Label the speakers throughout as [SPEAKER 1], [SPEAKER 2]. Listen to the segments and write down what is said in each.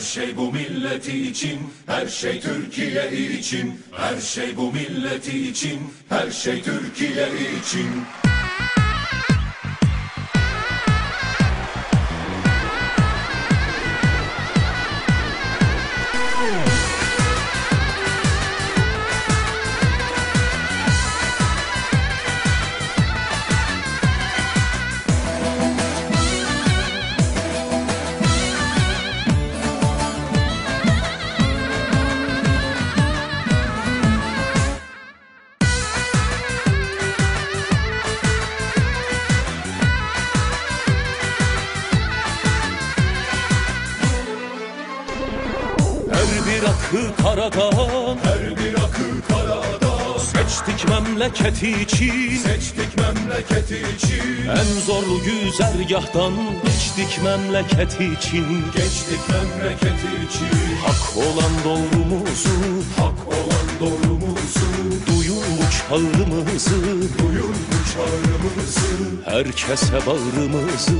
[SPEAKER 1] şey bu milleti için, her şey Türkiye için. Her şey bu milleti için, her şey Türkiye için.
[SPEAKER 2] Akı karadan
[SPEAKER 1] Her bir akı karada,
[SPEAKER 2] Seçtik memleketi için
[SPEAKER 1] seçtik memleketi için.
[SPEAKER 2] En zorlu güzergahtan Geçtik memleketi için
[SPEAKER 1] Geçtik memleketi için.
[SPEAKER 2] Hak olan doğrumuzu
[SPEAKER 1] Hak olan doğrumuzu,
[SPEAKER 2] Duyun çağrımızı
[SPEAKER 1] duyun çağrımızı.
[SPEAKER 2] Herkese bağrımızı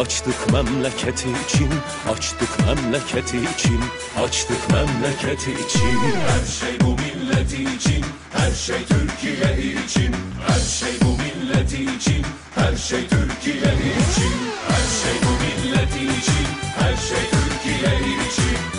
[SPEAKER 2] Açtık memleketi için Açtık memleketi için Açtık memleketi için
[SPEAKER 1] Her şey bu milleti için, her şey Türkiye için. Her şey bu milleti için, her şey Türkiye için. Her şey bu milleti için, her şey Türkiye için.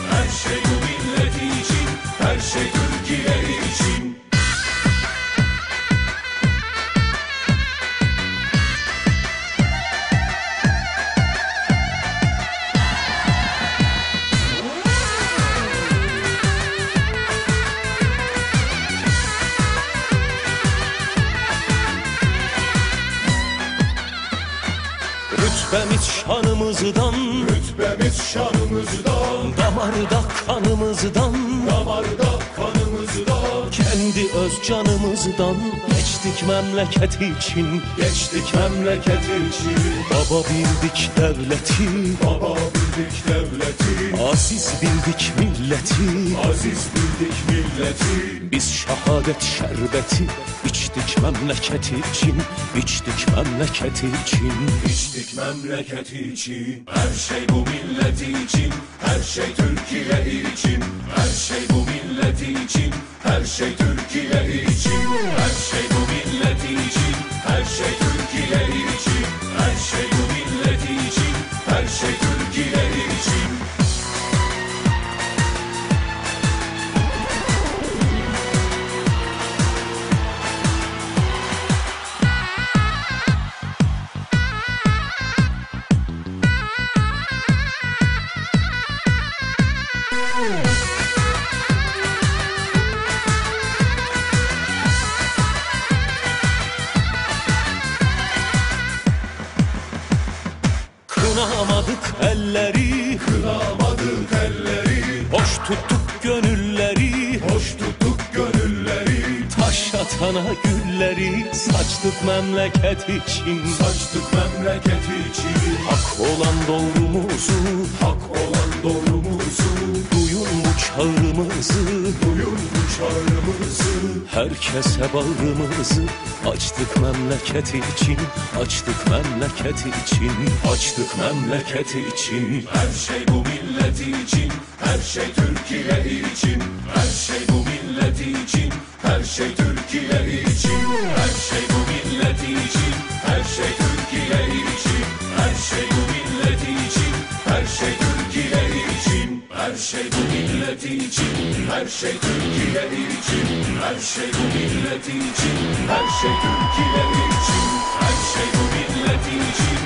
[SPEAKER 2] Şanımızdan
[SPEAKER 1] Rütbemiz şanımızdan,
[SPEAKER 2] Damarda kanımızdan.
[SPEAKER 1] Damarda kanımızdan.
[SPEAKER 2] Kendi öz canımızdan. Geçtik memleketi için.
[SPEAKER 1] Geçtik memleketi için,
[SPEAKER 2] Baba bildik devleti.
[SPEAKER 1] Baba bildik devleti.
[SPEAKER 2] Aziz bildik milleti
[SPEAKER 1] Aziz bildik milleti,
[SPEAKER 2] Biz şehadet şerbeti içtik memleketi için içtik memleketi için
[SPEAKER 1] içtik memleketi için. Her şey bu milleti için, her şey Türkiye için. Her şey bu milleti için, her şey Türkiye için. Her şey bu milleti için, her şey Türkiye için. Her şey
[SPEAKER 2] Kınamadık elleri.
[SPEAKER 1] Kınamadık elleri,
[SPEAKER 2] Hoş tuttuk gönülleri.
[SPEAKER 1] Hoş tuttuk gönülleri.
[SPEAKER 2] Taş atana gülleri. Saçtık memleket için.
[SPEAKER 1] Saçtık memleketi için,
[SPEAKER 2] Hak olan doğrumuzu.
[SPEAKER 1] Hak olan doğrumuzu.
[SPEAKER 2] Çağrımızı
[SPEAKER 1] Duyun bu çağrımızı,
[SPEAKER 2] Herkese bağrımızı açtık memleketi için Açtık memleketi için Açtık memleketi için
[SPEAKER 1] Her şey bu milleti için, her şey Türkiye için. Her şey bu milleti için, her şey Türkiye için. Her şey bu milleti için, her şey Türkiye için. Her şey bu milleti için, her şey Türkiye için. Her şey bu milleti için, her şey Türkiye için. Her şey bu milleti için, her şey Türkiye için. Her şey bu milleti için,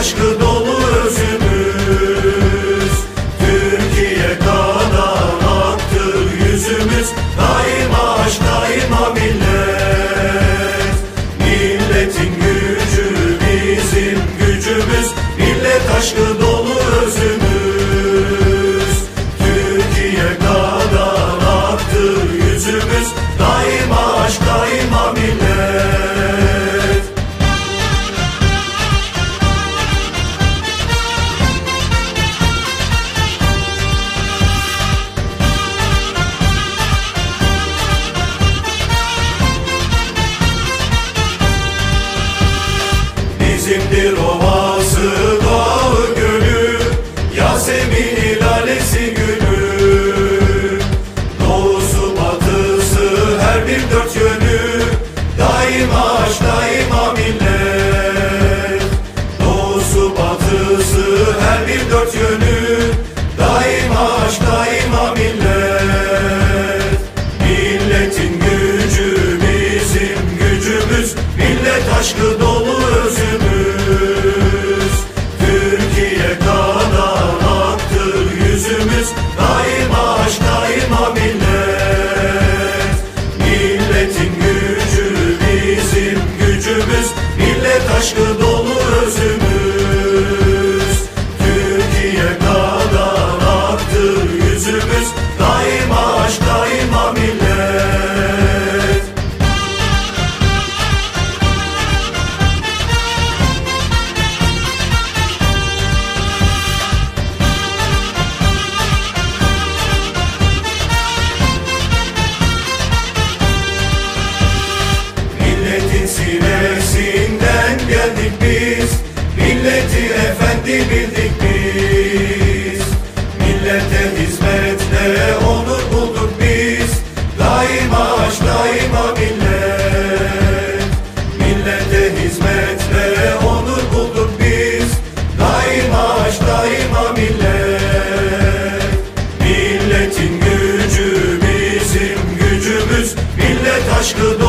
[SPEAKER 3] aşkı dolu özümüz. Türkiye kadar aktır yüzümüz Daima aşk daima millet. Milletin gücü bizim gücümüz Millet aşkı dolu özümüz. Türkiye kadar aktır yüzümüz Daima aşk daima millet aşkı dolu özümüz. Türkiye kadar yüzümüz. Daima aşk daima millet. Milletin gücü bizim gücümüz. Millet aşkı dolu özümüz. Türkiye kadar yüzümüz geldik biz. Milleti efendi bildik biz. Millete hizmetle onur bulduk biz. Daima aşk daima millet. Millete hizmetle onur bulduk biz. Daima aşk daima millet. Milletin gücü bizim gücümüz. Millet aşkı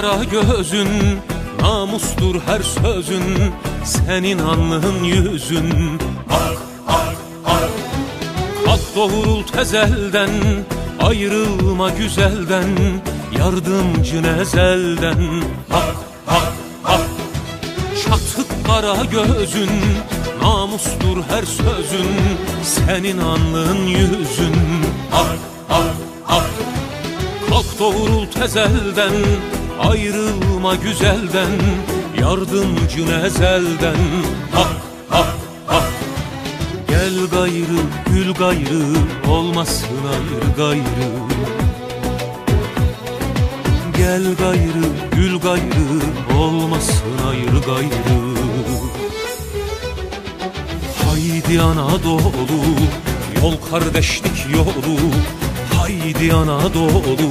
[SPEAKER 1] kara gözün Namustur her sözün Senin alnın yüzün. Ak ak ak. Kalk doğrul tezelden Ayrılma güzelden Yardımcı nezelden. Hak hak hak Çatık kara gözün Namustur her sözün Senin alnın yüzün. Ak ak ak. Kalk doğrul tezelden Ayrılma güzelden Yardımcı nezelden Hak hak hak. Gel gayrı gül gayrı Olmasın ayrı gayrı. Gel gayrı gül gayrı Olmasın ayrı gayrı. Haydi Anadolu Yol kardeşlik yolu. Haydi Anadolu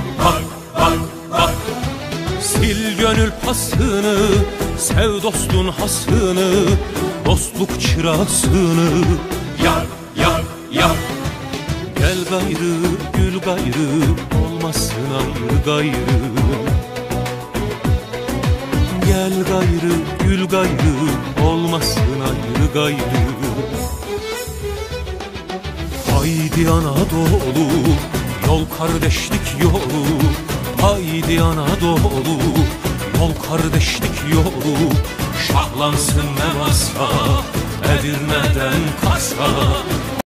[SPEAKER 1] Sil gönül pasını Sev dostun hasını Dostluk çırasını. Yak yak yak Gel gayrı gül gayrı Olmasın ayrı gayrı. Gel gayrı gül gayrı Olmasın ayrı gayrı. Haydi Anadolu Yol kardeşlik yolu Haydi Anadolu Yol kardeşlik yolu. Şahlansın ne varsa Edirne'den Kars'a